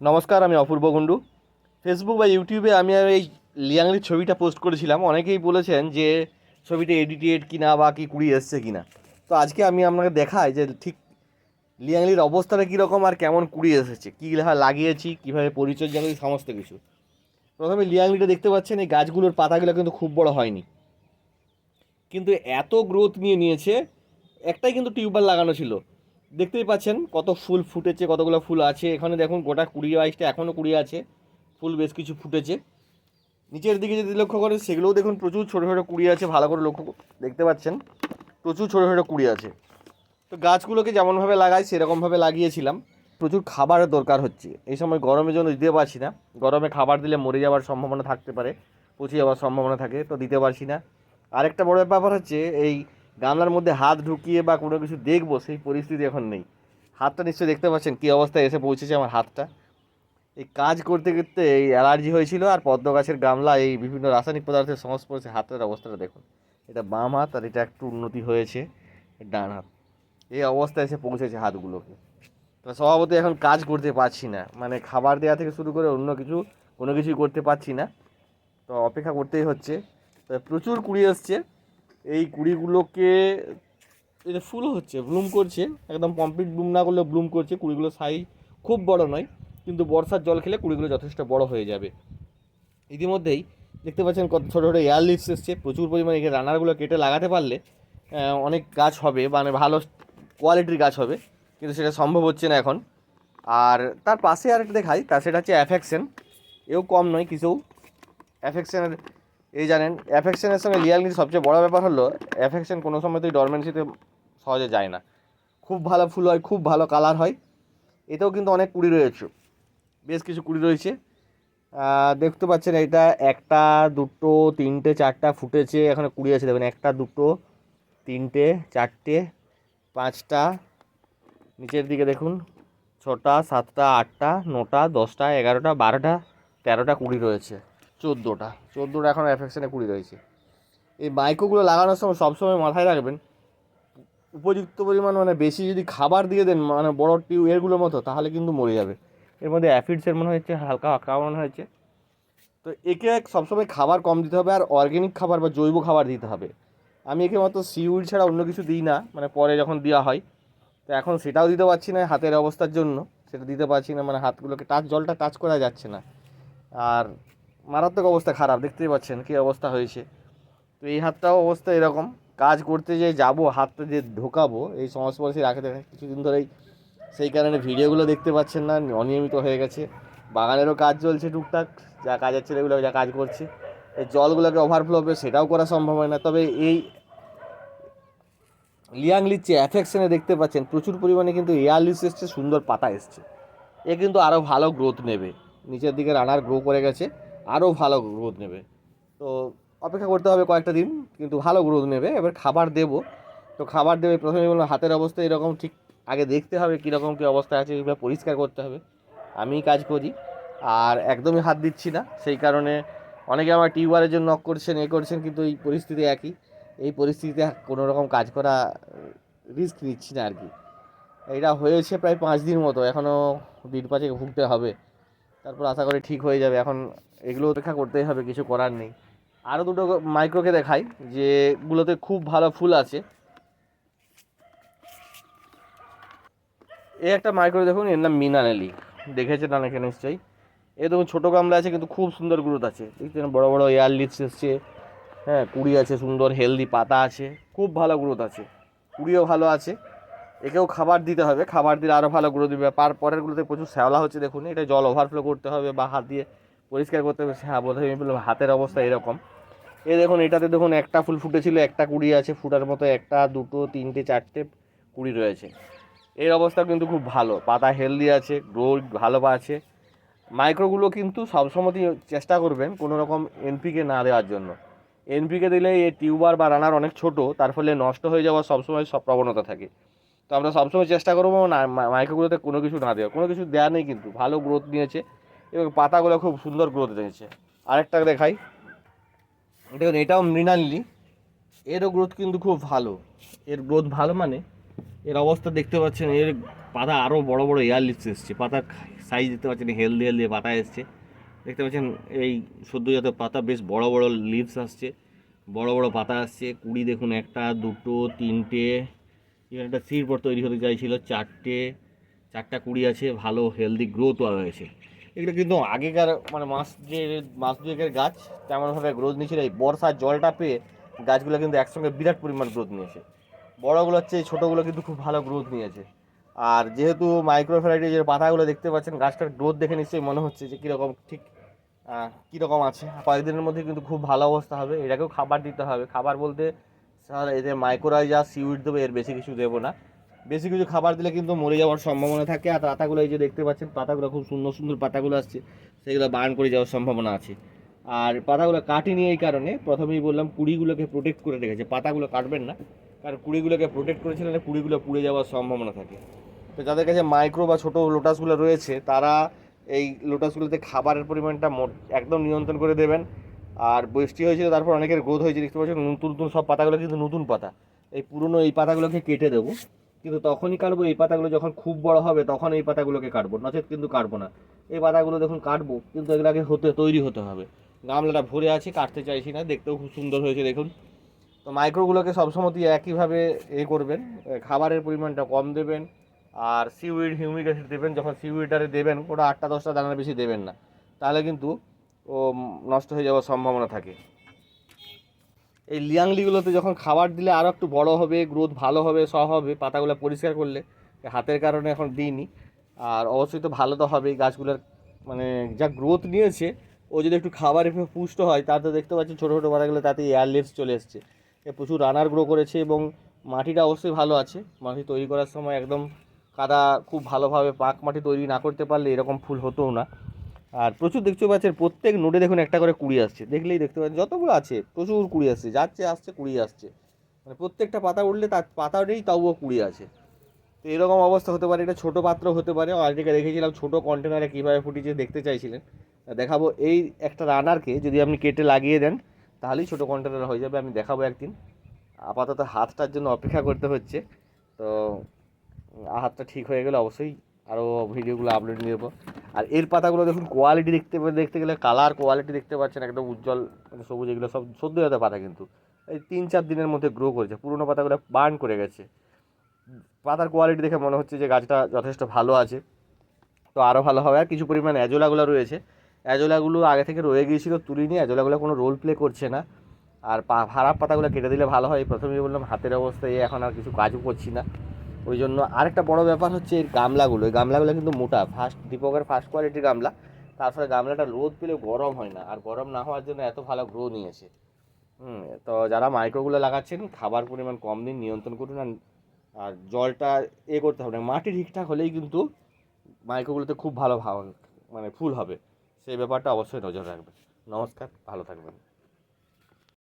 নমস্কার, আমি অপূর্ব কুণ্ডু ফেসবুক বা ইউটিউবে আমি এই লিয়াংলির ছবিটা পোস্ট করেছিলাম। অনেকেই বলেছেন যে ছবিটা এডিটেড কিনা বা কি কুড়ি এসছে কিনা। তো আজকে আমি আপনাকে দেখাই যে ঠিক লিয়াংলির অবস্থাটা কীরকম আর কেমন কুড়ি এসেছে, কী লেখা লাগিয়েছি, কীভাবে পরিচর্যা করি সমস্ত কিছু। প্রথমে লিয়াংলিটা দেখতে পাচ্ছেন, এই গাছগুলোর পাতাগুলো কিন্তু খুব বড় হয়নি। কিন্তু এত গ্রোথ নিয়ে নিয়েছে, একটাই কিন্তু টিউবওয়েল লাগানো ছিল। দেখতেই পাচ্ছেন কত ফুল ফুটেছে, কতগুলো ফুল আছে। এখানে দেখুন গোটা কুড়ি বাইশটা এখনও কুড়ি আছে। ফুল বেশ কিছু ফুটেছে। নিচের দিকে যদি লক্ষ্য করেন, সেগুলোও দেখুন প্রচুর ছোটো ছোটো কুড়ি আছে, ভালো করে লক্ষ্য দেখতে পাচ্ছেন, প্রচুর ছোটো ছোটো কুড়ি আছে। তো গাছগুলোকে যেমনভাবে লাগাই, সেরকমভাবে লাগিয়েছিলাম। প্রচুর খাবারের দরকার হচ্ছে। এই সময় গরমের জন্য দিতে পারছি না। গরমে খাবার দিলে মরে যাওয়ার সম্ভাবনা থাকতে পারে, পচে যাওয়ার সম্ভাবনা থাকে, তো দিতে পারছি না। আরেকটা বড় ব্যাপার হচ্ছে, এই গামলার মধ্যে হাত ঢুকিয়ে বা কোনো কিছু দেখব, সেই পরিস্থিতি এখন নেই। হাতটা নিশ্চয়ই দেখতে পাচ্ছেন কী অবস্থায় এসে পৌঁছেছে আমার হাতটা। এই কাজ করতে করতে এই অ্যালার্জি হয়েছিল আর পদ্ম গাছের গামলা, এই বিভিন্ন রাসায়নিক পদার্থের সংস্পর্শে হাতের অবস্থাটা দেখুন। এটা বাম হাত আর এটা একটু উন্নতি হয়েছে ডান হাত। এই অবস্থায় এসে পৌঁছেছে হাতগুলোকে। তো স্বভাবতই এখন কাজ করতে পারছি না মানে খাবার দেওয়া থেকে শুরু করে অন্য কিছু, কোনো কিছুই করতে পারছি না। তো অপেক্ষা করতেই হচ্ছে। তো প্রচুর কুড়ি এসছে এই কুড়িগুলোকে এটা ফুল হচ্ছে ব্লুম করছে, একদম কমপ্লিট ব্লুম না করলে ব্লুম করছে, কুড়িগুলো সাইজ খুব বড় নয়, কিন্তু বর্ষার জল খেলে কুড়িগুলো যথেষ্ট বড় হয়ে যাবে। ইতিমধ্যেই দেখতে পাচ্ছেন কত ছোটো ছোটো এয়ার লিপস এসছে, প্রচুর পরিমাণে এখানে রানারগুলো কেটে লাগাতে পারলে অনেক গাছ হবে মানে ভালো কোয়ালিটির গাছ হবে, কিন্তু সেটা সম্ভব হচ্ছে না এখন। আর তার পাশে আর একটা দেখাই, তার সেটা হচ্ছে অ্যাফেকশন এও কম নয়, কিছু অ্যাফেকশনের এই জানেন অ্যাফেকশনের সঙ্গে লিয়ালনির সবচেয়ে বড় ব্যাপার হলো অ্যাফেকশন কোনো সময়তেই ডরমেন্সিতে সহজে যায় না। খুব ভালো ফুল হয়, খুব ভালো কালার হয়, এতেও কিন্তু অনেক কুড়ি রয়েছে। বেশ কিছু কুড়ি রয়েছে। দেখতে পাচ্ছেন এটা একটা, দুটো, তিনটে, চারটা ফুটেছে, এখানে কুড়ি আছে দেখবেন একটা, দুটো, তিনটে, চারটে, পাঁচটা, নিচের দিকে দেখুন, ছটা, সাতটা, আটটা, নটা, দশটা, এগারোটা, বারোটা, তেরোটা কুড়ি রয়েছে। চোদ্দোটা। চোদ্দোটা এখন অ্যাফেকশনে কুড়ি রয়েছে। এই মাইক্রোগুলো লাগানোর সময় সবসময় মাথায় রাখবেন, উপযুক্ত পরিমাণ মানে বেশি যদি খাবার দিয়ে দেন মানে বড় টিউ এরগুলোর মতো, তাহলে কিন্তু মরে যাবে। এর মধ্যে অ্যাফিডসের মনে হচ্ছে, হালকা মনে হয়েছে তো একে এক সবসময় খাবার কম দিতে হবে আর অর্গ্যানিক খাবার বা জৈব খাবার দিতে হবে। আমি একে মাত্র সিউইড ছাড়া অন্য কিছু দিই না মানে পরে যখন দেওয়া হয়। তো এখন সেটাও দিতে পারছি না হাতের অবস্থার জন্য, সেটা দিতে পারছি না মানে হাতগুলোকে টাচ জলটা টাচ করা যাচ্ছে না। আর মারাত্মক অবস্থা খারাপ, দেখতেই পাচ্ছেন কী অবস্থা হয়েছে। তো এই হাতটাও অবস্থা এরকম, কাজ করতে যে যাব, হাতটা যে ঢোকাবো, এই সংস্পর্শে রাখতে কিছুদিন ধরেই সেই কারণে ভিডিওগুলো দেখতে পাচ্ছেন না, অনিয়মিত হয়ে গেছে। বাগানেরও কাজ চলছে টুকটাক, যা কাজের ছেলেগুলো যা কাজ করছে। এই জলগুলোকে ওভারফ্লো হবে, সেটাও করা সম্ভব হয় না। তবে এই লিয়াং লিচে অ্যাফেকশনে দেখতে পাচ্ছেন, প্রচুর পরিমাণে কিন্তু এয়ার লিচ এসছে, সুন্দর পাতা এসছে। এ কিন্তু আরও ভালো গ্রোথ নেবে। নিচের দিকে রানার গ্রো করে গেছে। আরও ভালো গ্রোথ নেবে। তো অপেক্ষা করতে হবে কয়েকটা দিন, কিন্তু ভালো গ্রোথ নেবে। এবার খাবার দেবো। তো খাবার দেবে প্রথমে বললাম হাতের অবস্থা এরকম, ঠিক আগে দেখতে হবে কীরকম কী অবস্থা আছে এগুলো পরিষ্কার করতে হবে। আমি কাজ করি, আর একদমই হাত দিচ্ছি না। সেই কারণে অনেকে আমার টিউবারের জন্য নক করছেন, এ করছেন, কিন্তু এই পরিস্থিতি একই। এই পরিস্থিতিতে কোনো রকম কাজ করা রিস্ক নিচ্ছি না আর কি। এটা হয়েছে প্রায় পাঁচ দিন মতো। এখনও দিন পাঁচে ভুগতে হবে। তারপর আশা করি ঠিক হয়ে যাবে। এখন এগুলো অপেক্ষা করতেই হবে, কিছু করার নেই। আরও দুটো মাইক্রোকে দেখাই যেগুলোতে খুব ভালো ফুল আছে। এই একটা মাইক্রো দেখুন, এর নাম মিনানেলি দেখেছেন অনেকে নিশ্চয়ই? এ দেখুন, ছোটো গামলা আছে, কিন্তু খুব সুন্দর গ্রোথ আছে। দেখছেন, বড় বড় এয়ার লিপস এসছে। হ্যাঁ কুড়ি আছে, সুন্দর হেলদি পাতা আছে। খুব ভালো গ্রোথ আছে। কুড়িও ভালো আছে। একেও খাবার দিতে হবে। খাবার দিলে আরও ভালো গ্রোথ দিবে। পার পরেরগুলোতে প্রচুর শ্যাওলা হচ্ছে, দেখুন। এটা জল ওভারফ্লো করতে হবে বা হাত দিয়ে পরিষ্কার করতে হবে। হ্যাঁ বোধ হয় হাতের অবস্থা এরকম। এ দেখুন, এটাতে দেখুন একটা ফুল ফুটেছিল, একটা কুড়ি আছে। ফুটার মতো একটা, দুটো, তিনটে, চারটে কুড়ি রয়েছে। এর অবস্থা কিন্তু খুব ভালো। পাতা হেলদি আছে গ্রো ভালো আছে। মাইক্রোগুলো কিন্তু সবসময়ই চেষ্টা করবেন কোনো রকম এনপিকে না দেওয়ার জন্য। এনপিকে দিলে এই টিউবার বা রানার অনেক ছোট, তার ফলে নষ্ট হয়ে যাওয়ার সবসময় সব প্রবণতা থাকে। তো আমরা সবসময় চেষ্টা করব না, মা- মাইক্রোগুলোতে কোনো কিছু না দেওয়া কোনো কিছু দেওয়া নেই কিন্তু, ভালো গ্রোথ নিয়েছে এবং পাতাগুলো খুব সুন্দর গ্রোথ নিয়েছে আরেকটা দেখাই। দেখুন, এটাও মৃণালিনী এরও গ্রোথ কিন্তু খুব ভালো। এর গ্রোথ ভালো মানে এর অবস্থা দেখতে পাচ্ছেন, এর পাতা আরও বড় বড় এয়ার লিপস এসছে। পাতা সাইজ দেখতে পাচ্ছেন হেলদি হেলদি পাতা এসছে। দেখতে পাচ্ছেন, এই সদ্যজাত পাতা বেশ বড় বড় লিভস আসছে। বড় বড় পাতা আসছে। কুড়ি দেখুন, একটা, দুটো, তিনটে এখানে একটা সিরপর তৈরি হতে চাইছিল। চারটে, চারটা কুড়ি আছে, ভালো হেলদি গ্রোথও রয়েছে এগুলো কিন্তু আগেকার মানে মাস যে মাস দুয়েকের গাছ, তেমনভাবে গ্রোথ নিয়েছিল। এই বর্ষার জলটা পেয়ে গাছগুলো কিন্তু একসঙ্গে বিরাট পরিমাণ গ্রোথ নিয়েছে। বড়গুলো হচ্ছে, এই ছোটোগুলো কিন্তু খুব ভালো গ্রোথ নিয়েছে। আর যেহেতু মাইক্রোফ্যারাইটিজের পাতাগুলো দেখতে পাচ্ছেন, গাছটার গ্রোথ দেখে নিশ্চয়ই মনে হচ্ছে যে কীরকম, ঠিক কীরকম আছে। কয়েকদিনের মধ্যে কিন্তু খুব ভালো অবস্থা হবে। এটাকেও খাবার দিতে হবে। খাবার বলতে স্যার এতে মাইক্রোরাইজা সিউইড দেবো, এর বেশি কিছু দেবো না। বেশি কিছু খাবার দিলে কিন্তু মরে যাওয়ার সম্ভাবনা থাকে, আর পাতাগুলো এই যে দেখতে পাচ্ছেন, পাতাগুলো খুব সুন্দর সুন্দর পাতাগুলো আসছে, সেগুলো বার্ন করে যাওয়ার সম্ভাবনা আছে। আর পাতাগুলো কাটিনি এই কারণে প্রথমেই বললাম, কুড়িগুলোকে প্রোটেক্ট করে রেখেছে। পাতাগুলো কাটবেন না, কারণ কুড়িগুলোকে প্রোটেক্ট করেছিলেন কুড়িগুলো পুড়ে যাওয়ার সম্ভাবনা থাকে। তো যাদের কাছে মাইক্রো বা ছোটো লোটাসগুলো রয়েছে, তারা এই লোটাসগুলোতে খাবারের পরিমাণটা একদম নিয়ন্ত্রণ করে দেবেন। আর বৃষ্টি হয়েছিল, তারপর অনেকের গ্রোথ হয়েছে দেখতে পাচ্ছেন, নতুন নতুন সব পাতাগুলো কিন্তু নতুন পাতা। এই পুরনো এই পাতাগুলোকে কেটে দেবো। কিন্তু তখনই কাটবো, এই পাতাগুলো যখন খুব বড় হবে, তখন এই পাতাগুলোকে কাটবো। নচেত কিন্তু কাটবো না। এই পাতাগুলো দেখুন, কাটবো, কিন্তু এগুলোকে হতে, তৈরি হতে হবে। গামলাটা ভরে আছে, কাটতে চাইছি না, দেখতেও খুব সুন্দর হয়েছে, দেখুন। তো মাইক্রোগুলোকে সবসময় একইভাবে এ করবেন খাবারের পরিমাণটা কম দেবেন, আর সিউইড হিউমিক অ্যাসিড দেবেন। যখন সিউইডারে দেবেন, ওটা আটটা, দশটা দানার বেশি দেবেন না। তাহলে কিন্তু ও নষ্ট হয়ে যাওয়ার সম্ভাবনা থাকে। এই লিয়াংলিগুলোতে যখন খাবার দিলে আরও একটু বড় হবে গ্রোথ ভালো হবে সহ হবে, পাতাগুলো পরিষ্কার করলে হাতের কারণে এখন দিইনি। আর অবশ্যই তো ভালো তো হবেই, গাছগুলোর মানে যা গ্রোথ নিয়েছে, ও যদি একটু খাবার পুষ্ট হয় তাতে দেখতে পাচ্ছি ছোটো ছোটো পাতাগুলো তাতে এয়ার চলে এসছে। প্রচুর রানার গ্রো করেছে এবং মাটিটা অবশ্যই ভালো আছে। মাটি তৈরি করার সময় একদম কাদা খুব ভালোভাবে পাক মাটি তৈরি না করতে পারলে এরকম ফুল হতোও না। আর প্রচুর দেখতে পাচ্ছেন, প্রত্যেক নোটে দেখুন একটা করে কুড়ি আসছে। দেখলেই দেখতে পাচ্ছেন, যতগুলো আছে, প্রচুর কুড়ি আসছে, যাচ্ছে, আসছে, কুড়ি আসছে। মানে প্রত্যেকটা পাতা উঠলে তার পাতা নেই, তাও কুড়ি আছে। তো এরকম অবস্থা হতে পারে, এটা ছোটো পাত্র হতে পারে। অলরেডি দেখেছিলাম ছোটো কন্টেনারে কীভাবে ফুটিয়েছে দেখতে চাইছিলেন। দেখাবো, এই একটা রানারকে যদি আপনি কেটে লাগিয়ে দেন, তাহলেই ছোটো কন্টেনার হয়ে যাবে, আমি দেখাবো একদিন। আপাতত হাতটার জন্য অপেক্ষা করতে হচ্ছে। তো, হাতটা ঠিক হয়ে গেলে অবশ্যই আরও ভিডিওগুলো আপলোড নিয়ে দেবো আর এর পাতাগুলো দেখুন কোয়ালিটি দেখতে দেখতে গেলে কালার কোয়ালিটি দেখতে পাচ্ছেন, একদম উজ্জ্বল মানে সবুজ, এগুলো সব সদ্য জাত পাতা কিন্তু। এই তিন চার দিনের মধ্যে গ্রো করেছে, পুরোনো পাতাগুলো বার্ন করে গেছে। পাতার কোয়ালিটি দেখে মনে হচ্ছে যে গাছটা যথেষ্ট ভালো আছে, তো আরও ভালো হবে। আর কিছু পরিমাণ অ্যাজোলাগুলো রয়েছে। অ্যাজোলাগুলো আগে থেকে রয়ে গিয়েছিল তুলিনি, অ্যাজোলাগুলো কোনো রোল প্লে করছে না। আর পা, খারাপ পাতাগুলো কেটে দিলে ভালো হয়। প্রথমেই বললাম, হাতের অবস্থায় এখন আর কিছু কাজও করছি না। ওই জন্য আরেকটা বড় ব্যাপার হচ্ছে এই গামলাগুলো। এই গামলাগুলো কিন্তু মোটা ফার্স্ট দীপকের ফার্স্ট কোয়ালিটির গামলা। তারপরে গামলাটা রোদ পেলে গরম হয় না, আর গরম না হওয়ার জন্য এত ভালো গ্রো নিয়েছে। হুম, তো যারা মাইক্রোগুলো লাগাচ্ছেন, খাবার পরিমাণ কম দিন নিয়ন্ত্রণ করুন আর আর জলটা এ করতে হবে না। মাটি ঠিকঠাক হলেই কিন্তু মাইক্রোগুলোতে খুব ভালো মানে ফুল হবে। সেই ব্যাপারটা অবশ্যই নজর রাখবেন। নমস্কার, ভালো থাকবেন।